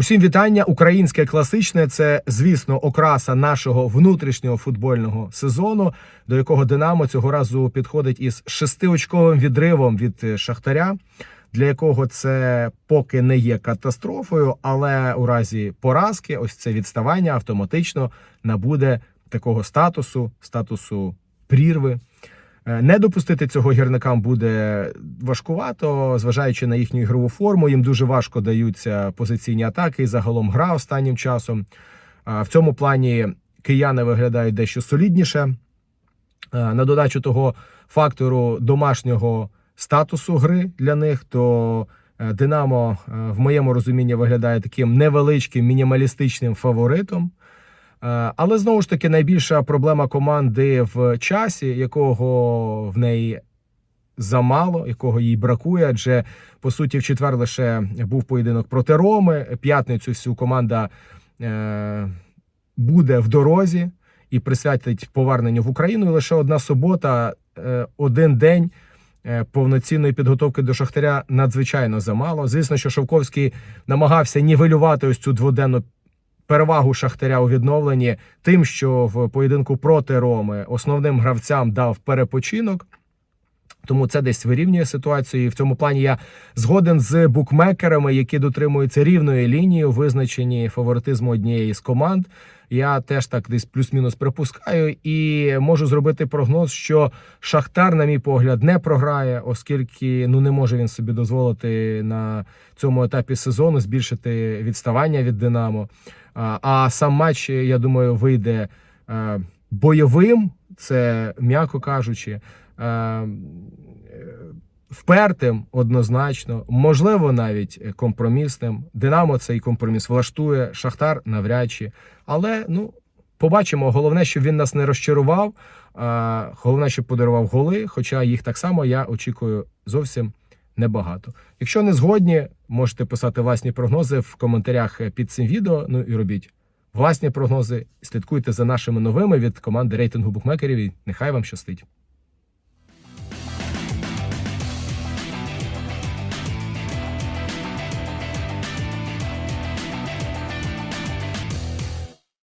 Усім вітання. Українське класичне це, звісно, окраса нашого внутрішнього футбольного сезону, до якого Динамо цього разу підходить із шестиочковим відривом від е, Шахтаря, для якого це поки не є катастрофою, але у разі поразки, ось це відставання автоматично набуде такого статусу, статусу прірви. Е, Не допустити цього гірникам буде важкувато, зважаючи на їхню ігрову форму. Їм дуже важко даються позиційні атаки і загалом гра останнім часом. В цьому плані кияни виглядають дещо солідніше. Е, На додачу того фактору домашнього статусу гри для них, то е, Динамо е, в моєму розумінні виглядає таким невеличким мінімалістичним фаворитом. Е, Але знову ж таки найбільша проблема команди в часі, якого в неї замало, якого їй бракує. Адже по суті, в четвер лише був поєдинок проти Роми. П'ятницю всю команда е, буде в дорозі і присвятить поверненню в Україну. І лише одна субота, е, один день. Повноцінної підготовки до Шахтаря надзвичайно замало. Звісно, що Шовковський намагався нівелювати ось цю дводенну перевагу Шахтаря у відновленні тим, що в поєдинку проти Роми основним гравцям дав перепочинок. Тому це десь вирівнює ситуацію. І в цьому плані я згоден з букмекерами, які дотримуються рівної лінії у визначенні фаворитизму однієї з команд. Я теж так десь плюс-мінус припускаю і можу зробити прогноз, що Шахтар, на мій погляд, не програє, оскільки ну не може він собі дозволити на цьому етапі сезону збільшити відставання від Динамо. А, сам матч, я думаю, вийде е, бойовим, це м'яко кажучи. Е, Впертим однозначно, можливо, навіть компромісним. Динамо цей компроміс влаштує, Шахтар навряд чи. Але ну побачимо. Головне, щоб він нас не розчарував. Головне, щоб подарував голи. Хоча їх так само я очікую зовсім небагато. Якщо не згодні, можете писати власні прогнози в коментарях під цим відео. Ну і робіть власні прогнози. Слідкуйте за нашими новими від команди рейтингу букмекерів. І нехай вам щастить.